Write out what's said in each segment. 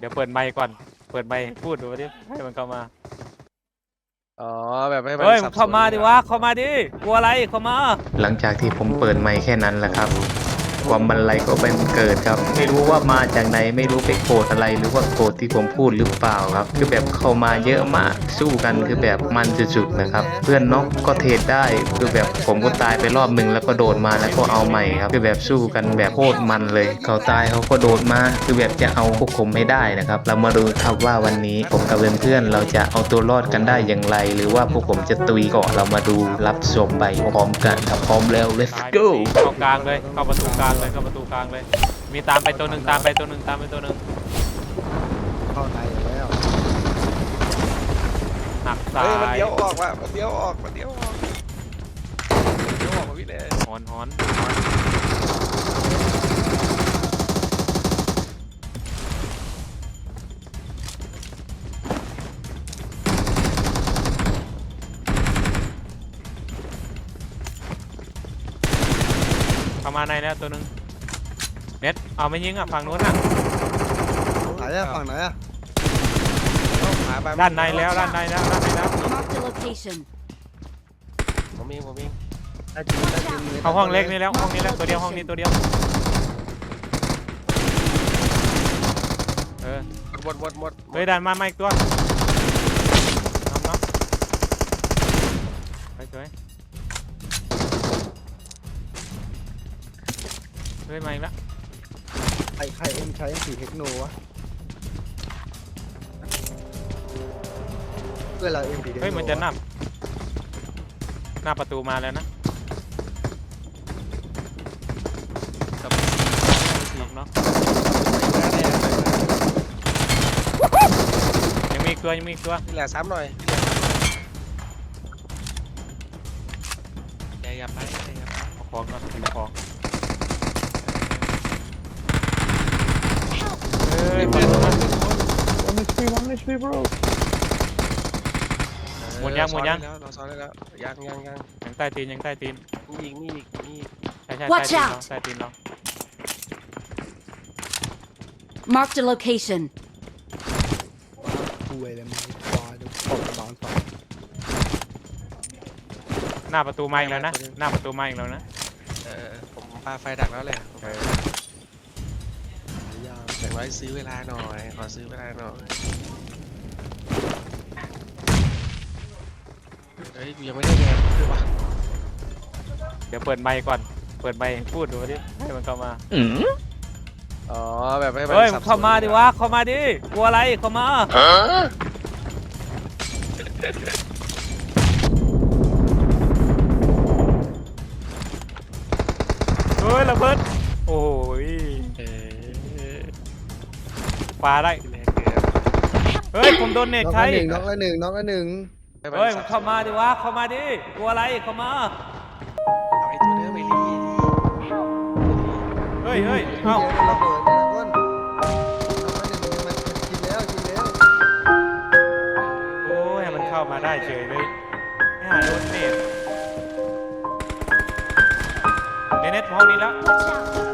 เดี๋ยวเปิดไมค์ก่อน เปิดไมค์พูดดูดิให้มันเข้ามา อ๋อแบบให้มันเฮ้ยสับสนเข้ามาดิวะเข้ามาดิกลัวอะไรเข้ามา หลังจากที่ผมเปิดไมค์แค่นั้นแหละครับ ความบันไลก็เป็นเกิดครับ ไม่รู้ว่ามาจากไหนไม่รู้ไปโกรธอะไร หรือว่าโกรธที่ผมพูดหรือเปล่าครับ คือแบบเข้ามาเยอะมากสู้กันคือแบบมันสุดๆนะครับ เพื่อนน็อกก็เทรดได้คือแบบผมก็ตายไปรอบหนึ่งแล้วก็โดดมาแล้วก็เอาใหม่ครับคือแบบสู้กันแบบโคตรมันเลย เขาตายเขาก็โดดมาคือแบบจะเอาพวกผมไม่ได้นะครับ เรามาดูครับว่าวันนี้ผมกับเพื่อนๆเราจะเอาตัวรอดกันได้อย่างไร หรือว่าพวกผมจะตุยเกาะเรามาดูรับชมไปพร้อมกันครับพร้อมแล้ว let's go เข้ากลางเลยเข้าประตูกลางเลยเข้าประตูกลางเลย มีตามไปตัวหนึ่งตามไปตัวหนึ่งตามไปตัวหนึ่งเข้าในอยู่แล้วหักซ้าเฮ้ย มันยเลี้ยวออกว่ะมันเลี้ยวออก มันเลี้ยวออกเลี้ยวออกมาพี่เลย หอนหอนเข้ามาใน แล้วตัวหนึ่งเน็ตเอาไม่ยิงอะฝั่งนู้นอะ ไหนอะฝั่งไหนอะเอาหไปด้านในแล้วด้านในแล้วด้านในแล้ว Marked a location. ผมเองผมเองได้จริงได้จริงเข้าห้องเล็กนี่แล้วห้องนี้แล้วตัวเดียวห้องนี้ตัวเดียวเออหมดหมดหมดหมเฮ้ยดดันมามาอีกตัว ฮ้ยมาอีกแล้วใครใครเอ็มใช้สีเทคโนวะเพื่อนเราเอ็มสีเทคโนเฮ้ยมันจะหน้าหน้าประตูมาแล้วนะน้องน้องยังมีอีกตัวยังมีอีกตัวนี่แหละซ้ำหน่อยอย่าอย่าไปอย่าอย่าไปเอาของก่อนถือของ เฮ้ยประตูมันหมดยังหมดยังเออเราซ้อนได้แล้วเราซ้อนได้แล้วยังยังยังยังใต้ตีนยังใต้ตีนมีอีกมีอีกมีอีกใช่ใช่ Watch ใต้ตีน out เราใต้ตีนเรา Marked a location. คุยเลยมึงควายดูตบตอนสองหน้าประตูมาอีกแล้วนะ หน้าประตูมาอีกแล้วนะ เออผมปาไฟดักแล้วแหละเออยาวอย่างน้อยซื้อเวลาหน่อย ขอซื้อเวลาหน่อย เฮ้ยกูยังไม่ได้แงคือวะเดี๋ยวเปิดไมค์ก่อน เปิดไมค์พูดดูดิ ให้มันเข้ามาอ๋อ แบบให้มันเฮ้ย สับสนเข้ามาดิวะ เข้ามาดิ กลัวอะไร เข้ามาเฮ้ยระเบิด โอ้ยเออ ปาได้แรงเกินเฮ้ยผมโดนเน็ตน้องใครละหนึ่งน้องละหนึ่งน้องละหนึ่งให้นเฮ้ยสับสนเข้ามาดิวะเข้ามาดิกลัวอะไรเข้ามาเอาไอ้ตัวเดิมไปรีเฮ้ยเฮ้ยเอ้าเอ้าระเบิดนะก้นน้องละหนึ่งมันกินแล้วกินแล้วโอ้ยให้มันเข้ามาได้เฉยเลยไม่หาโดนเน็ตเนเน็ตห้องนี้แล้ว Watch out.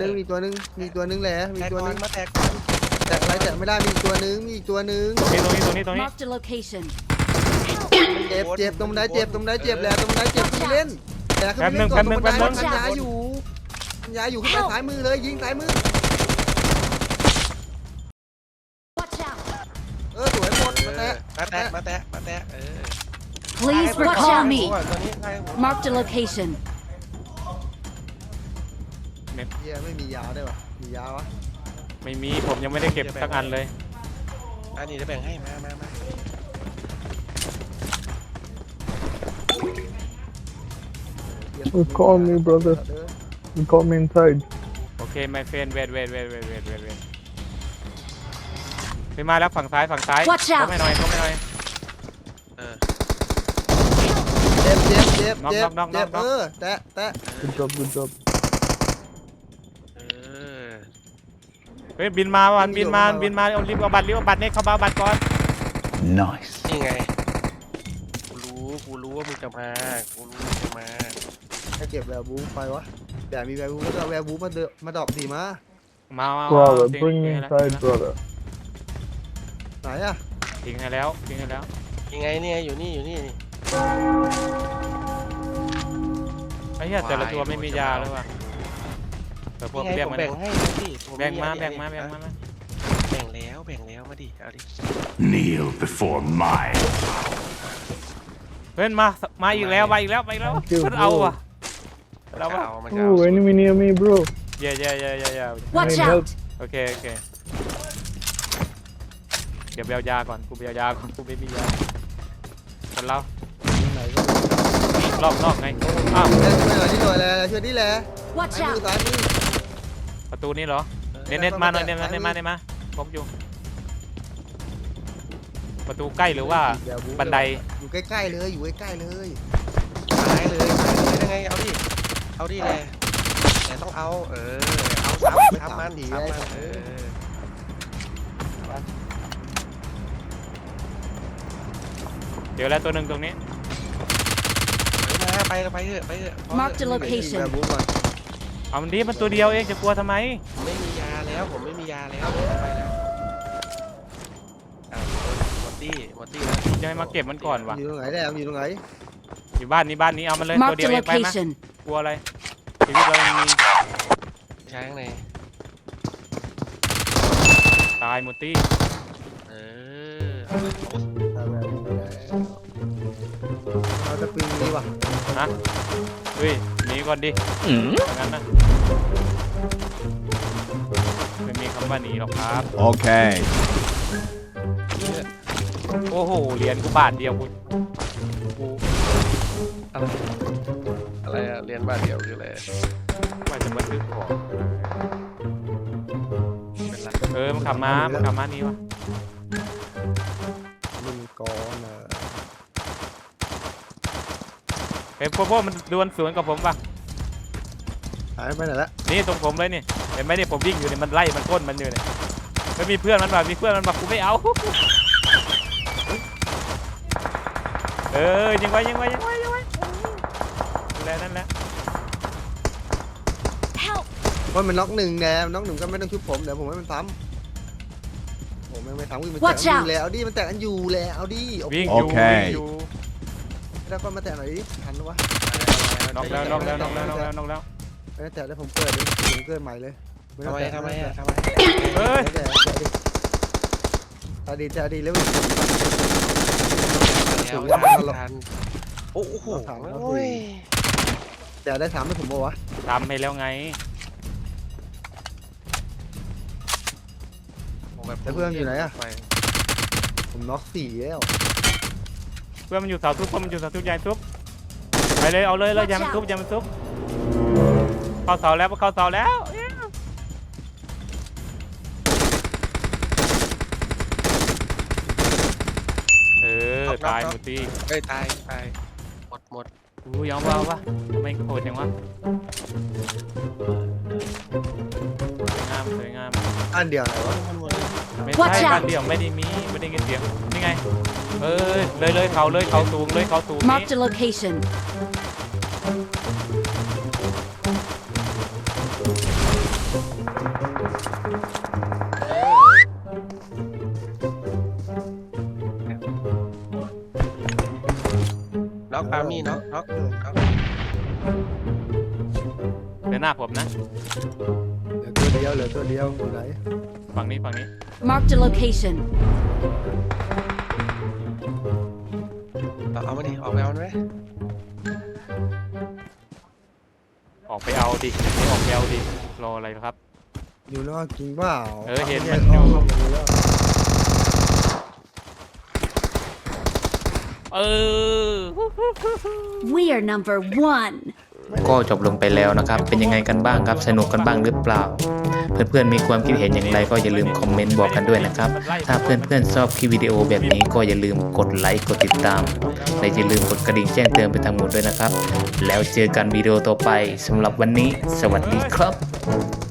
นึงมีตัวหนึงมีตัวหนึงแหละมีแตกตัวก่หอนึนงมาแตกก่อนแตะอะไรแตะไม่ได้มีอีกตัวหนึงมีอีกตัวหนึงตรงนี้ตรงนี้ตรงนี้ตรงนี้ Marked a location. เจ็บเจ็บตรงไหนเจ็บตรงไหนเจ็บแหละตรงไหนเจ็บขึ้นไปเล่นแต่ขึ้นไปเล่นก่อนแป๊ตบนึรงงบันไดแป๊บนึงมันยาอยู่มันยาอยู่ขึ้นไปซ้ายมือเลยยิงซ้ายมือ Watch out. เออสวยหมดมาแตะมาแตะมาแตะมาแตะเออ Please ให้น recall เข้า me. หัวตอนนี้ให้หัว Marked a location. เฮียไม่มียาได้วยวะมียาวะไม่มีผมยังไม่ได้เก็บสักอันเลย อันนี้จะแบ่งให้มามามา Call me, brother. You call me inside. โอเค my friend wait wait wait wait wait wait wait ไปมาแล้วฝั่งซ้ายฝั่งซ้าย Watch out เข้าไม่หน่อยเข้าไม่หน่อย เออเจ็บเจ็บเจ็บน็อกเจ็บน็อกน็อกเจ็บน็อกเออแตะแตะ Good job, good job. เฮ้ยบินมาวันบินมาบินมาเอารีบเอาบัตรรีบเอาบัตรเนี่ยเขามาเอาบัตรก่อน Nice. นี่ไง กูรู้ กูรู้ว่ามึงจะมา กูรู้ว่ามึงจะมา ให้เก็บแวร์บูไปวะแต่มีแวร์บูก็จะเอาแวร์บูมาเดอะมาดรอกดีมามามา Brother, ทิ้ง bring me ทิ้งให้ inside, แล้ว brother. ไหนอะทิ้งให้แล้วทิ้งให้แล้วยังไงเนี่ยอยู่นี่อยู่นี่นี่ ไอ้เหี้ยแต่ละตัวไม่มียาเลยว่ะ เดี๋ยวพวกยังไงเรียกผมมันแบ่งให้นะพี่ผแบ่งมาอันนี้แบ่งมาอันแบ่งนี้มาอะแบ่งแล้วแบ่งแล้วมาดิเอาดิ Kneel before my เพื่อนมามาอีกแล้วมาอีกแล้วมาอีกแล้ว Thank you, เพื่อนเอา bro. ว่ะเราว่าเอามันจะเอา Ooh, enemy near me, bro. เย่เย่เย่เย่เย่ Watch need help. out! โอเคโอเคเดี๋ยวไปเอายาก่อนกูไปเอายาก่อนกูไม่มียาคนเราไหนก็รอบนอกไงอ้าวเล่นช่วยหน่อยที่หน่อยแหละช่วยที่แหละ Watch ซ้ายมือ out! ซ้ายมือ ประตูนี้เหรอ เน็ตเน็ตมาหน่อยเน็ตเน็ตมาเน็ตมาผมอยู่ ประตูใกล้หรือว่าแวร์บันได อยู่ใกล้ๆเลย อยู่ใกล้ๆเลยตายเลยตายเลยยังไง เอาดิ เอาดิแหละแต่ต้องเอา เออ เอาซ้ำซ้ำมันซ้ำมันเออเดี๋ยวแล้วตัวหนึ่งตรงนี้ ไปมาไปไปเถอะไปเถอะพอ Mark เถ the อะแว location. ร์บูก่อน เอามันดีมันตัวเดียวเองจะกลัวทำไมผมไม่มียาแล้วผมไม่มียาแล้วไปแล้วอ้าวหมดตี้หมดตี้แล้วจะให้มาเก็บมันก่อนวะอยู่ตรงไหนแดงอยู่ตรงไหนอยู่บ้านนี้บ้านนี้เอามันเลยตัว Marked เดียว a เองไปมะ location. กลัวอะไรชีวิตเรายังมีใช้ข้างในตายหมดตี้เออเอาแวร์บูไป แล้วเอาตะปิงดีว่ะฮะเฮ้ยหนีก่อนดิอืมอย่างนั้นนะไม่มีคำว่าหนีหรอกครับ Okay. โอ้โหเหรียญกูบาทเดียวกูกูอะไรอะไรอะเรียนบ้านเดียวคืออะไรว่าจะบันทึกของเป็นไรเออมันขับมามันขับมานี่วะ เฮ้ยพวกพวกมันดวลสวนกับผมปะหายไปไหนละนี่ตรงผมเลยนี่เห็นไหมเนี่ยผมวิ่งอยู่เนี่ยมันไล่มันก้นมันอยู่เนี่ยไม่มีเพื่อนมันมามีเพื่อนมันมากูไม่เอา เออยิงไว้ยิงไว้ยิงไว้ยิงไว้นั่นแหละนั่นแหละ Help! ว่ามันน็อกหนึ่งแดงน็อกหนึ่งก็ไม่ต้องชุบผมเดี๋ยวผมให้มันซ้ำผมไม่ไม่ซ้ำวิ่งมันแตะ Watch กันอ out ยู่แล้วเอาดิมันแตะกันอยู่แล้วเอาดิโอ้โหวิ่งอยู่โอเควิ่งอยู่ แล้วก็มาแตะหน่อยดิทันปะวะน็อกแล้วน็อกแล้วน็อกแล้วน็อกแล้วน็อกแล้ว ไม่ได้แตะแล้วผมเกิดเลยผมเกิดใหม่เลยไม่ต้ทำองไมแตะทำไมไม่อะต้ทำองไมเฮ้ยแตะแตะดิแตะดิแตะดิแล้วอีกแล้วทันทันโอ้โหโอ้ยแตะได้สามให้ผมบอกวะทำให้แล้วไงผมน็อกสี่แล้ว เพื่อนมันอยู่เสาทุบเพื่อนมันอยู่เสาทุบยายทุบไปเลยเอาเลยเลยอย่ามันทุบอย่ามันทุบเข้าเสาแล้วเข้าเสาแล้วเออตายหมดทีเอ้ยตายตายหมดหมด อู้ยอมว่าวะทำไมโหดจังวะสวยงามสวยงามอันเดียวไหนวะหมดเลยไม่ Watch ใช่ out บ้านเดี่ยวไม่ได้มีไม่ได้ยินเสียงนี่ไง เออเลยเลยเขาเลยเขาสูงเลยเขาสูงนี้ Marked a location. ปามี่น็อกน็อกน็อกเดินหน้าผมนะ เหลือตัวเดียวเหลือตัวเดียวอยู่ไหนฝั่งนี้ฝั่งนี้ Marked a location. เอามาดิออกไปเอามันไหมออกไปเอาดิไม่ออกไปเอาดิรออะไรครับ อยู่นอกจริงเปล่าเออเห็นแยมันกอยู่เข้ามาแล้ว เออ We are number one. ก็จบลงไปแล้วนะครับ เป็นยังไงกันบ้างครับ สนุกกันบ้างหรือเปล่า เพื่อนๆ มีความคิดเห็นอย่างไร ก็อย่าลืมคอมเมนต์บอกกันด้วยนะครับ ถ้าเพื่อนๆ ชอบคลิปวิดีโอแบบนี้ก็อย่าลืมกดไลค์ กดติดตาม และอย่าลืมกดกระดิ่งแจ้งเตือนไปทางหมดด้วยนะครับ แล้วเจอกันวิดีโอต่อไปสำหรับวันนี้ สวัสดีครับ